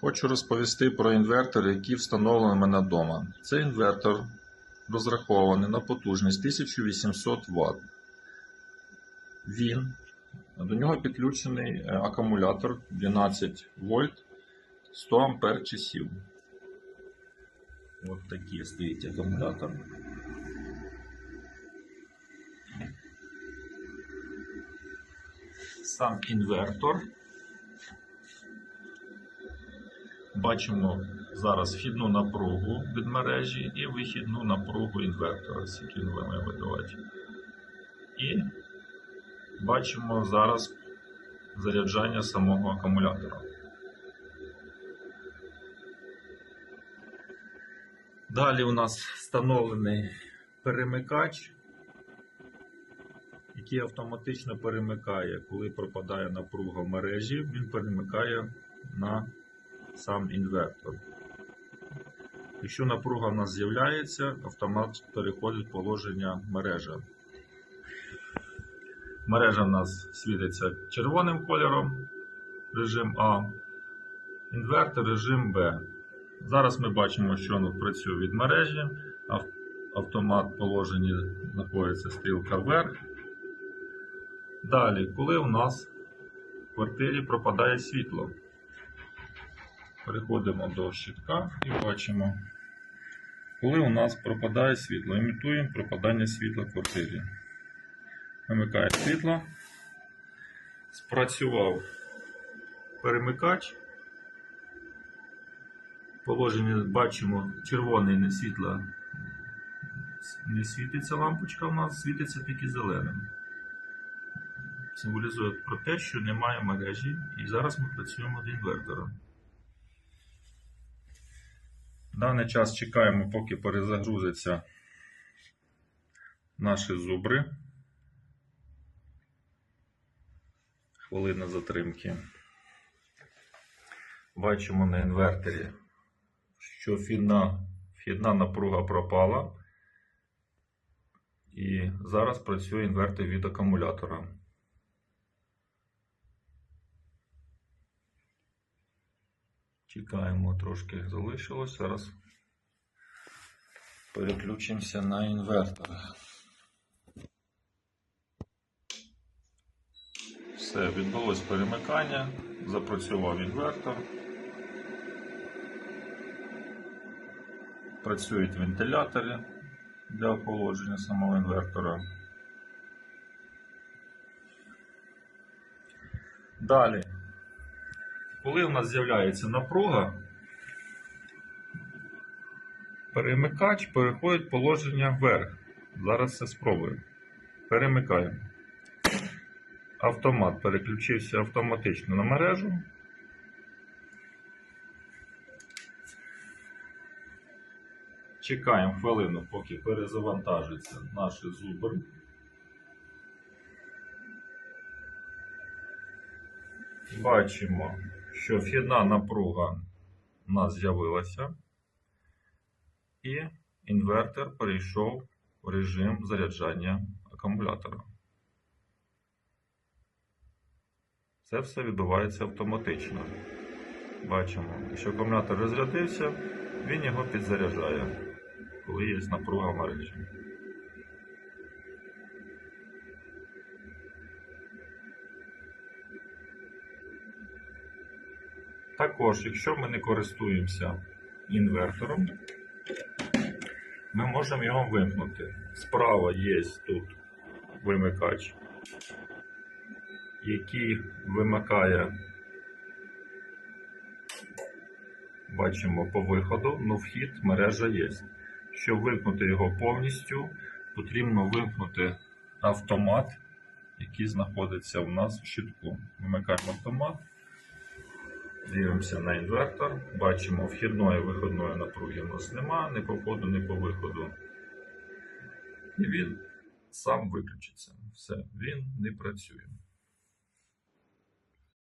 Хочу розповісти про інвертор, який встановлений у мене вдома. Цей інвертор розрахований на потужність 1800 Вт. Він, до нього підключений е, акумулятор 12 вольт 100 ампер часів. Ось такий стоїть акумулятор. Сам інвертор. Бачимо зараз вхідну напругу від мережі і вихідну напругу інвертора, скільки він має видавати. І бачимо зараз заряджання самого акумулятора. Далі у нас встановлений перемикач, який автоматично перемикає, коли пропадає напруга в мережі, він перемикає на сам інвертор. Якщо напруга в нас з'являється, автомат переходить в положення мережа. Мережа в нас світиться червоним кольором, режим А, інвертор режим Б. Зараз ми бачимо, що воно працює від мережі, автомат в положенні знаходиться стрілка вверх. Далі, коли у нас в квартирі пропадає світло. Переходимо до щитка і бачимо, коли у нас пропадає світло. Імітуємо пропадання світла в квартирі. Вимикає світло. Спрацював перемикач. Положення бачимо, червоне світло не світиться лампочка у нас, світиться тільки зеленим. Символізує про те, що немає мережі, і зараз ми працюємо з інвертором. Даний час чекаємо, поки перезагрузиться наші зубри. Хвилина затримки. Бачимо на інвертері, що вхідна, вхідна напруга пропала. І зараз працює інвертор від акумулятора. Чекаємо, трошки залишилось. Зараз переключимося на інвертор. Все, відбулось перемикання, запрацював інвертор. Працюють вентилятори для охолодження самого інвертора. Далі. Коли у нас з'являється напруга, перемикач переходить положення вверх. Зараз це спробуємо. Перемикаємо. Автомат переключився автоматично на мережу. Чекаємо хвилину, поки перезавантажиться наші зубри. Бачимо, що вхідна напруга у нас з'явилася, і інвертор перейшов в режим заряджання акумулятора. Це все відбувається автоматично. Бачимо, якщо акумулятор розрядився, він його підзаряджає, коли є напруга мережі. Також, якщо ми не користуємося інвертором, ми можемо його вимкнути. Справа є тут вимикач, який вимикає, бачимо по виходу, але вхід мережа є. Щоб вимкнути його повністю, потрібно вимкнути автомат, який знаходиться у нас в щитку. Вимикаємо автомат. Дивимося на інвертор, бачимо вхідної виходної напруги у нас нема, ні по входу, ні по виходу. І він сам виключиться. Все, він не працює.